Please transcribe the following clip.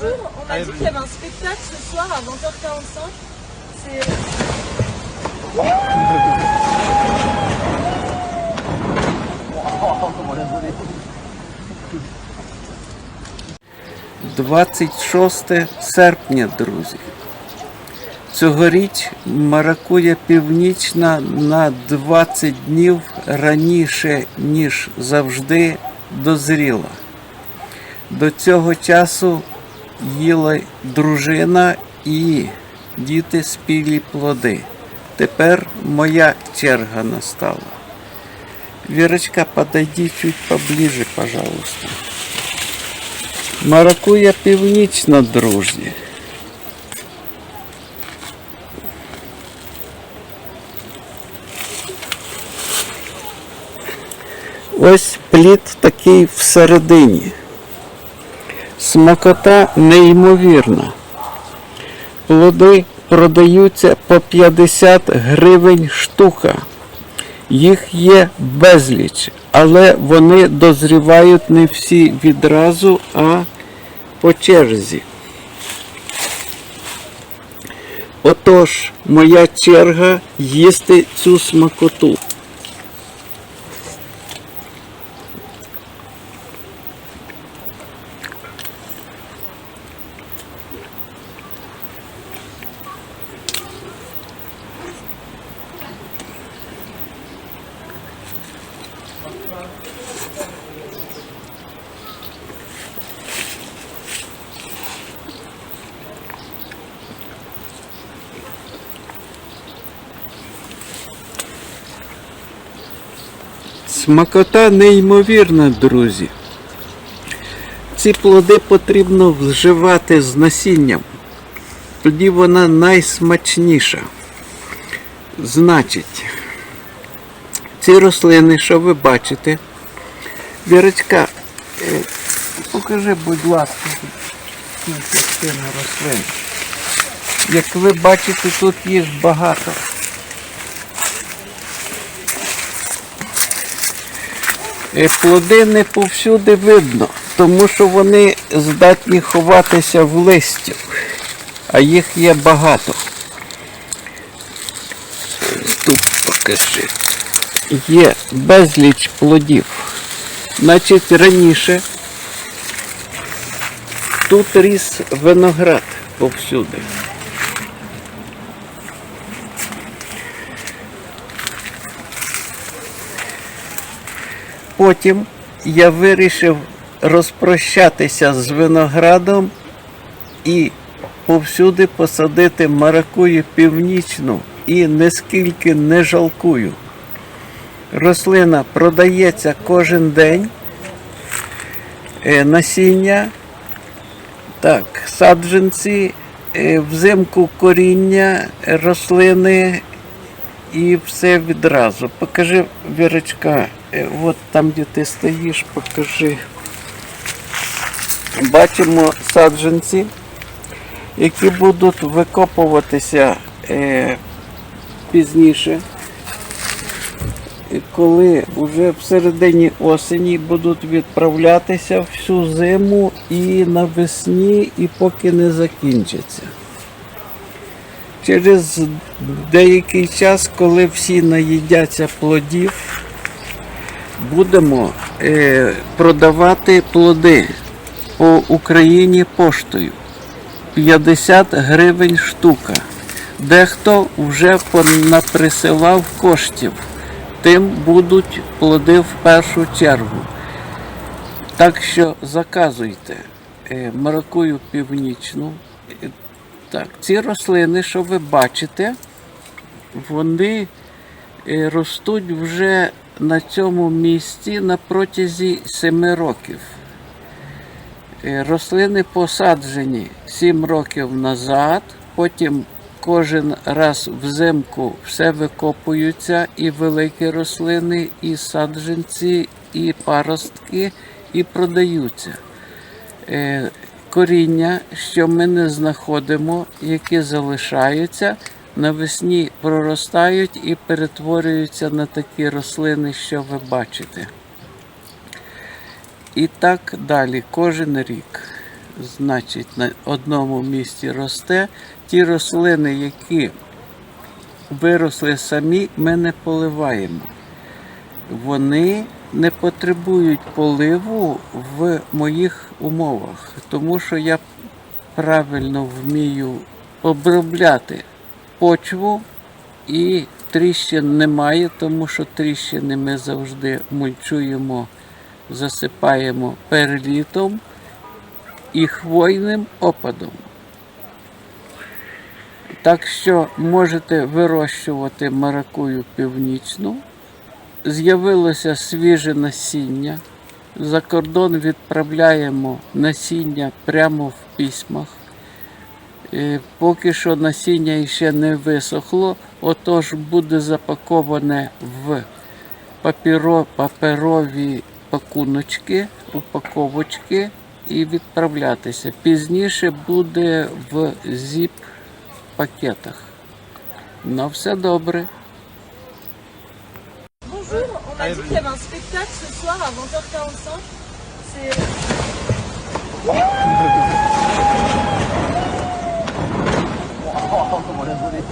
bonjour. On m'a dit qu'il y avait un spectacle ce soir à 20h45. C'est. – 26 серпня, друзі. Цьогоріч маракуя північна на 20 днів раніше, ніж завжди, дозріла. До цього часу їла дружина і діти спілі плоди. Тепер моя черга настала. Вірочка, подойди чуть поближе, пожалуйста. Маракуя північна, друзі. Ось плід такий всередині. Смакота неймовірна. Плоди продаються по 50 гривень штука. Їх є безліч, але вони дозрівають не всі відразу, а по черзі. Отож, моя черга їсти цю смакоту. Смакота неймовірна, друзі. Ці плоди потрібно вживати з насінням. Тоді вона найсмачніша. Значить, ці рослини, що ви бачите, Вірочка, е, покажи, будь ласка, цю частину рослин. Як ви бачите, тут їх багато. Е, Плоди не повсюди видно, тому що вони здатні ховатися в листі, а їх є багато. Тут покажи. Є безліч плодів. Значить, раніше тут ріс виноград повсюди. Потім я вирішив розпрощатися з виноградом і повсюди посадити маракую північну і нескільки не жалкую. Рослина продається кожен день. Е, Насіння, так, саджанці, е, взимку коріння рослини і все відразу. Покажи, Вірочка, е, от там, де ти стоїш, покажи. Бачимо саджанці, які будуть викопуватися пізніше. Коли вже в середині осені будуть відправлятися всю зиму і навесні, і поки не закінчаться. Через деякий час, коли всі наїдяться плодів, будемо е, продавати плоди по Україні поштою. 50 гривень штука. Дехто вже наприсилав коштів. Тим будуть плоди в першу чергу. Так що заказуйте е, маракую північну. Е, Так, ці рослини, що ви бачите, вони е, ростуть вже на цьому місці на протязі 7 років. Рослини посаджені 7 років назад, потім кожен раз взимку все викопуються, і великі рослини, і саджанці, і паростки, і продаються. Е, Коріння, що ми не знаходимо, які залишаються, навесні проростають і перетворюються на такі рослини, що ви бачите. І так далі, кожен рік. Значить, на одному місці росте. Ті рослини, які виросли самі, ми не поливаємо. Вони не потребують поливу в моїх умовах, тому що я правильно вмію обробляти почву і тріщин немає, тому що тріщини ми завжди мульчуємо, засипаємо перлітом і хвойним опадом. Так що можете вирощувати маракую північну. З'явилося свіже насіння. За кордон відправляємо насіння прямо в письмах. Е, Поки що насіння ще не висохло, отож буде запаковане в папіро, паперові пакуночки, упаковочки і відправлятися. Пізніше буде в зіп пакетах. На все добре. Bonjour, on m'a dit qu'il y avait un spectacle ce soir à 20h45. C'est... Wow, comment la volée